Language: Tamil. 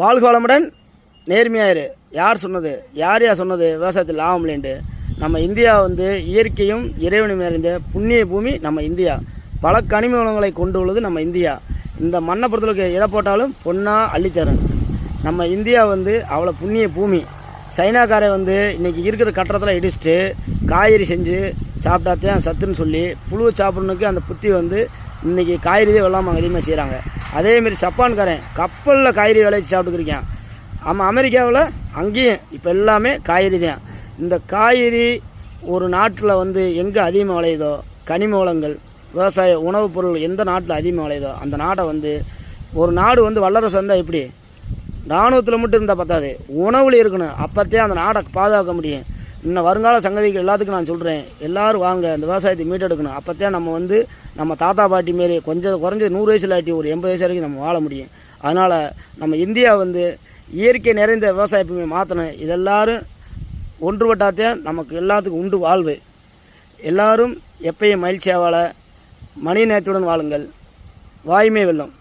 வாழ்க வளமுடன் நேர்மையாயிரு யார் சொன்னது? யார் யார் சொன்னது? விவசாயத்தில் லாபம் இல்லைன்ட்டு. நம்ம இந்தியா வந்து இயற்கையும் இறைவனும் நிறைந்த புண்ணிய பூமி நம்ம இந்தியா. பல கனிம வளங்களை கொண்டு உள்ளது நம்ம இந்தியா. இந்த மண்ணை பொறுத்தளவுக்கு எதை போட்டாலும் பொண்ணாக அள்ளித்தரும். நம்ம இந்தியா வந்து அவ்வளோ புண்ணிய பூமி. சைனாக்காரன் வந்து இன்றைக்கி இருக்கிற கட்டடத்தில் இடிச்சிட்டு காய்கறி செஞ்சு சாப்பிட்டாத்தையும் சத்துன்னு சொல்லி புழு சாப்பிட்றனுக்கு அந்த புத்தி வந்து இன்னைக்கு காய்கறியே வெள்ளாமல் அதிகமாக செய்கிறாங்க அதேமாரி ஜப்பான்காரன் கப்பலில் காய்கறி விளைச்சி சாப்பிட்டுக்கிருக்கான். ஆமாம் அமெரிக்காவில் அங்கேயும் இப்போ எல்லாமே காய்கறி தான். இந்த காய்கறி ஒரு நாட்டில் வந்து எங்கே அதிகமாக விளையுதோ கனிம வளங்கள் விவசாய உணவுப் பொருள் எந்த நாட்டில் அதிகமாக விளையுதோ அந்த நாட்டை வந்து ஒரு நாடு வந்து வல்லரசு இருந்தால் எப்படி? இராணுவத்தில் மட்டும் இருந்தால் பத்தாது. உணவில் இருக்கணும். அப்போத்தே அந்த நாடை பாதுகாக்க முடியும். இன்னும் வருங்கால சங்கதிக்கு எல்லாத்துக்கும் நான் சொல்கிறேன் எல்லாரும் வாங்க இந்த விவசாயத்தை மீட்டெடுக்கணும். அப்போத்தே நம்ம வந்து நம்ம தாத்தா பாட்டி மாரி கொஞ்சம் குறைஞ்சது நூறு வயசில் ஆட்டி ஒரு எண்பது வயசு வரைக்கும் நம்ம வாழ முடியும். அதனால் நம்ம இந்தியா வந்து இயற்கை நிறைந்த விவசாய மாற்றணும் இதெல்லாரும் ஒன்றுபட்டாத்தே நமக்கு எல்லாத்துக்கும் உண்டு வாழ்வு. எல்லாரும் எப்பயும் மகிழ்ச்சியாக வாழ மணி நேரத்துடன் வாழுங்கள். வாய்மை வெல்லும்.